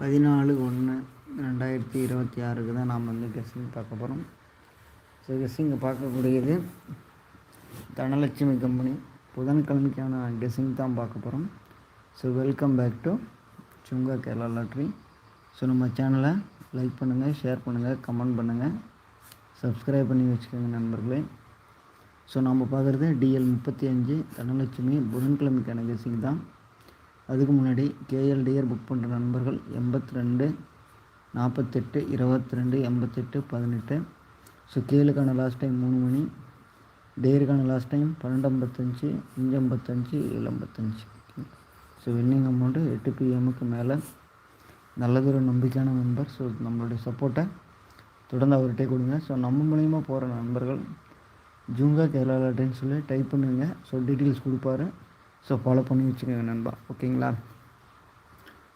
பதினாலு ஒன்று ரெண்டாயிரத்தி இருபத்தி ஆறுக்கு தான் நாம் வந்து கெஸ்ஸிங் பார்க்க போகிறோம் ஸோ கெஸ்ஸிங் பார்க்கக்கூடியது தனலட்சுமி கம்பெனி. புதன்கிழமைக்கான கெஸ்ஸிங் தான் பார்க்க போகிறோம் so welcome back to Sunga Kerala lottery so நம்ம சேனலை லைக் பண்ணுங்கள் ஷேர் பண்ணுங்கள் கமெண்ட் பண்ணுங்கள் சப்ஸ்கிரைப் பண்ணி வச்சுக்கோங்க நண்பர்களே. ஸோ நம்ம பார்க்குறது டிஎல் முப்பத்தி அஞ்சு தனலட்சுமி புதன்கிழமைக்கான கெஸ்ஸிங் தான். அதுக்கு முன்னாடி கேஎல் டியர் புக் பண்ணுற நண்பர்கள் எண்பத்தி ரெண்டு நாற்பத்தெட்டு இருபத்தி ரெண்டு எண்பத்தெட்டு பதினெட்டு. ஸோ கேளுக்கான லாஸ்ட் டைம் மூணு மணி டேருக்கான லாஸ்ட் டைம் பன்னெண்டு ஐம்பத்தஞ்சு அஞ்சு ஐம்பத்தஞ்சு ஏழு ஐம்பத்தஞ்சு ஸோ வின்னிங் அமௌண்ட்டு எட்டு பிஎம்முக்கு மேலே நல்லதொரு நம்பிக்கையான நண்பர் ஸோ நம்மளுடைய சப்போர்ட்டை தொடர்ந்து அவர்கிட்டே கொடுங்க. ஸோ நம்ம மூலியமாக போகிற நண்பர்கள் ஜூங்கா கேரளா லாட்ரின்னு சொல்லி டைப் பண்ணுங்க. ஸோ டீட்டெயில்ஸ் கொடுப்பாரு. ஸோ ஃபாலோ பண்ணி வச்சுக்கோங்க நண்பா. ஓகேங்களா?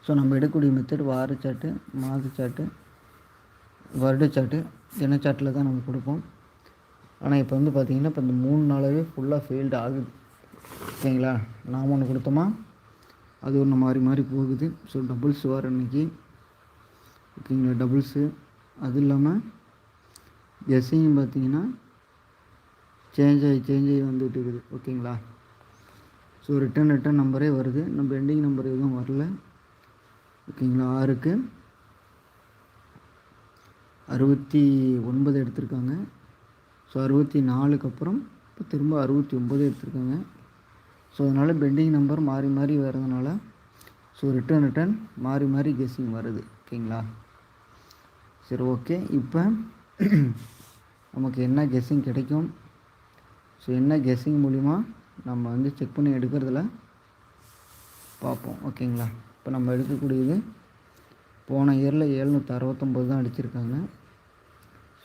ஸோ நம்ம எடுக்கக்கூடிய மெத்தட் வார சாட்டு மாத சாட்டு வருட சாட்டு தான் நம்ம கொடுப்போம். ஆனால் இப்போ வந்து பார்த்திங்கன்னா இப்போ இந்த மூணு நாளாகவே ஃபுல்லாக ஃபெயில்டு ஆகுது. ஓகேங்களா? நாம் ஒன்று கொடுத்தோமா? அது ஒன்று மாறி மாறி போகுது. ஸோ டபுள்ஸ் வார அன்னைக்கு. ஓகேங்களா? டபுள்ஸு அது இல்லாமல் எஸ்ஐயும் பார்த்தீங்கன்னா சேஞ்ச் ஆகி சேஞ்ச் ஆகி வந்துகிட்டு இருக்குது. ஓகேங்களா? ஸோ ரிட்டன் ரிட்டன் நம்பரே வருது. நம்ம எண்டிங் நம்பர் எதுவும் வரல. ஓகேங்களா? ஆறுக்கு அறுபத்தி ஒன்பது எடுத்திருக்காங்க. ஸோ அறுபத்தி நாலுக்கு அப்புறம் இப்போ திரும்ப அறுபத்தி ஒம்பது எடுத்திருக்காங்க. ஸோ அதனால் பெண்டிங் நம்பர் மாறி மாறி வர்றதுனால ஸோ ரிட்டன் ரிட்டன் மாறி மாறி கெஸ்ஸிங் வருது. ஓகேங்களா? சரி ஓகே. இப்போ நமக்கு என்ன கெஸ்ஸிங் கிடைக்கும்? ஸோ என்ன கெஸ்ஸிங் மூலிமா நம்ம வந்து செக் பண்ணி எடுக்கிறதுல பார்ப்போம் ஓகேங்களா? இப்போ நம்ம எடுக்கக்கூடியது போன இயரில் எழுநூற்றி அறுபத்தொம்போது தான் அடிச்சிருக்காங்க.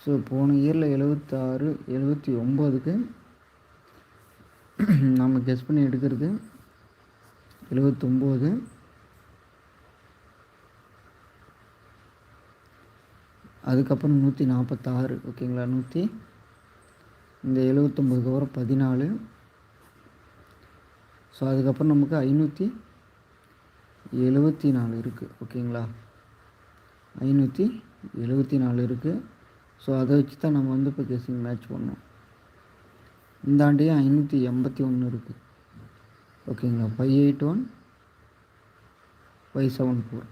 ஸோ போன இயரில் எழுபத்தாறு எழுபத்தி ஒம்போதுக்கு நம்ம கெஸ் பண்ணி எடுக்கிறது எழுபத்தொம்போது அதுக்கப்புறம் நூற்றி நாற்பத்தாறு ஓகேங்களா? நூற்றி இந்த எழுபத்தொம்போதுக்கு அப்புறம் பதினாலு. ஸோ அதுக்கப்புறம் நமக்கு ஐநூற்றி எழுபத்தி நாலு இருக்குது ஓகேங்களா? ஐநூற்றி எழுபத்தி நாலு இருக்குது ஸோ அதை வச்சு தான் நம்ம வந்து இப்போ கெஸிங் மேட்ச் பண்ணோம். இந்த ஆண்டையே ஐநூற்றி எண்பத்தி ஒன்று இருக்குது ஓகேங்களா? Five eight one five seven four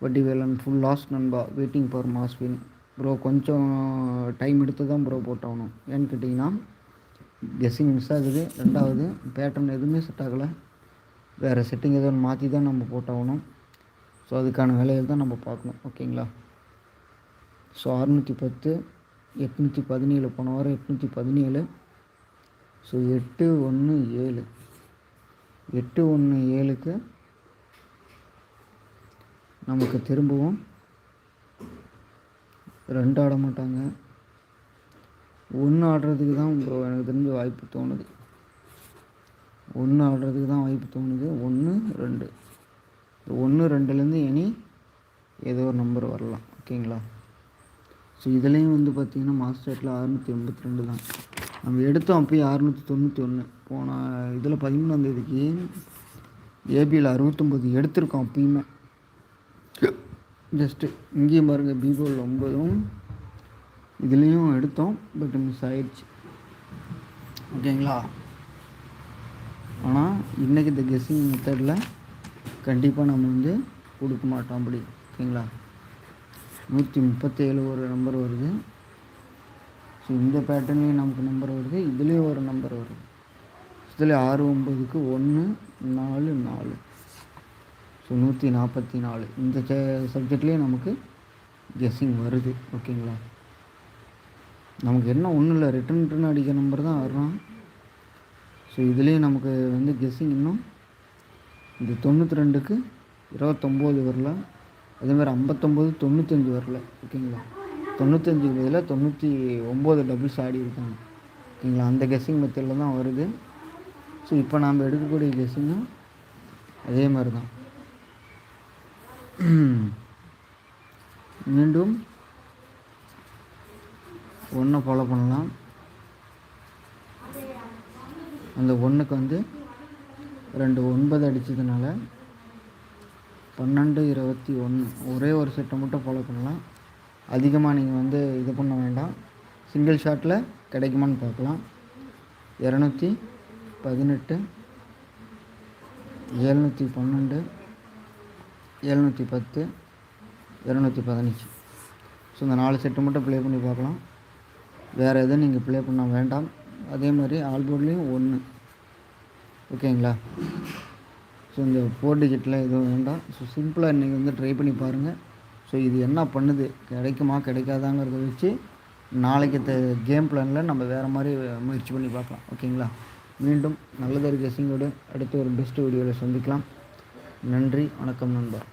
வட்டி வேலன் ஃபுல் லாஸ் நண்பா waiting for mass win bro கொஞ்சம் டைம் எடுத்து தான் ப்ரோ போட்டாகணும் ஏன்னு கேட்டிங்கன்னா கெஸ்ஸிங் மிஸ் ஆகுது. ரெண்டாவது பேட்டர்ன் எதுவுமே செட் ஆகலை. வேறு செட்டிங் எதுவும் மாற்றி தான் நம்ம போட்டாகணும். ஸோ அதுக்கான வேலைகள் தான் நம்ம பார்க்கணும். ஓகேங்களா ஸோ அறுநூற்றி பத்து எட்நூற்றி பதினேழு போன வாரம் எட்நூற்றி பதினேழு. ஸோ எட்டு ஒன்று ஏழு. எட்டு ஒன்று ஏழுக்கு நமக்கு திரும்பவும் ரெண்டு ஆட மாட்டாங்க. ஒன்று ஆடுறதுக்கு தான் ப்ரோ எனக்கு தெரிஞ்ச வாய்ப்பு தோணுது. ஒன்று ஆடுறதுக்கு தான் வாய்ப்பு தோணுது. ஒன்று ரெண்டு. ஒன்று ரெண்டுலேருந்து இனி ஏதோ ஒரு நம்பர் வரலாம். ஓகேங்களா? ஸோ இதுலேயும் வந்து பார்த்திங்கன்னா மாஸ்டர்ட்டில் அறுநூற்றி எண்பத்தி ரெண்டு தான். நம்ம எடுத்தோம் அப்போயே அறுநூற்றி தொண்ணூற்றி ஒன்று போன இதில் பதிமூணாந்தேதிக்கு ஏபியில் அறுபத்தொம்போது எடுத்திருக்கோம் அப்பயுமே. ஜஸ்ட்டு இங்கேயும் பாருங்கள் பீபோல் ஒம்பதும் இதுலேயும் எடுத்தோம் பட் மிஸ் ஆயிடுச்சு ஓகேங்களா? ஆனால் இன்றைக்கி இந்த கெஸ்ஸிங் மெத்தடில் கண்டிப்பாக நம்ம வந்து கொடுக்க மாட்டோம் அப்படி. ஓகேங்களா? நூற்றி முப்பத்தேழு ஒரு நம்பர் வருது. ஸோ இந்த பேட்டர்ன்லேயும் நமக்கு நம்பர் வருது இதுலேயும் ஒரு நம்பர் வருது. இதில் ஆறு ஒம்பதுக்கு ஒன்று நாலு நாலு. ஸோ நூற்றி நாற்பத்தி நாலு. இந்த சப்ஜெக்ட்லேயே நமக்கு கெஸ்ஸிங் வருது. ஓகேங்களா? நமக்கு என்ன ஒன்றும் இல்லை ரிட்டன் ரிட்டன் அடிக்கிற நம்பர் தான் வர்றோம். ஸோ இதுலேயும் நமக்கு வந்து கெஸ்ஸிங் இன்னும். இந்த தொண்ணூற்றி ரெண்டுக்கு இருபத்தொம்போது வரல. அதேமாதிரி ஐம்பத்தொம்போது தொண்ணூத்தஞ்சு வரல. ஓகேங்களா தொண்ணூத்தஞ்சு பதில் தொண்ணூற்றி ஒம்பது டபுள்ஸ் ஆடி இருக்காங்க. ஓகேங்களா அந்த கெஸ்ஸிங் மெத்தடில் தான் வருது. ஸோ இப்போ நாம் எடுக்கக்கூடிய கெஸ்ஸிங்கும் அதே மாதிரி தான் மீண்டும் ஒன்றை ஃபாலோ பண்ணலாம். அந்த ஒன்றுக்கு வந்து ரெண்டு ஒன்பது அடித்ததுனால பன்னெண்டு இருபத்தி ஒன்று ஒரே ஒரு செட்டை மட்டும் ஃபாலோ பண்ணலாம். அதிகமாக நீங்கள் வந்து இது பண்ண வேண்டாம். சிங்கிள் ஷாட்டில் கிடைக்குமான்னு பார்க்கலாம். இரநூத்தி பதினெட்டு எழுநூற்றி பன்னெண்டு எழுநூற்றி பத்து இரநூத்தி பதினஞ்சு. ஸோ இந்த நாலு செட்டு மட்டும் ப்ளே பண்ணி பார்க்கலாம். வேறு எதுவும் நீங்கள் ப்ளே பண்ண வேண்டாம். அதே மாதிரி ஆல்போர்ட்லேயும் ஒன்று ஓகேங்களா? ஸோ இந்த ஃபோர் டிஜிட்டில் எதுவும் வேண்டாம். ஸோ சிம்பிளாக இன்றைக்கி வந்து ட்ரை பண்ணி பாருங்கள் ஸோ இது என்ன பண்ணுது? கிடைக்குமா கிடைக்காதாங்கிறத வச்சு நாளைக்கு கேம் பிளானில் நம்ம வேறு மாதிரி முயற்சி பண்ணி பார்க்கலாம். ஓகேங்களா? மீண்டும் நல்லதொரு கெஸிங்கோடு அடுத்து ஒரு பெஸ்ட் வீடியோவில் சந்திக்கலாம். நன்றி வணக்கம் நண்பர்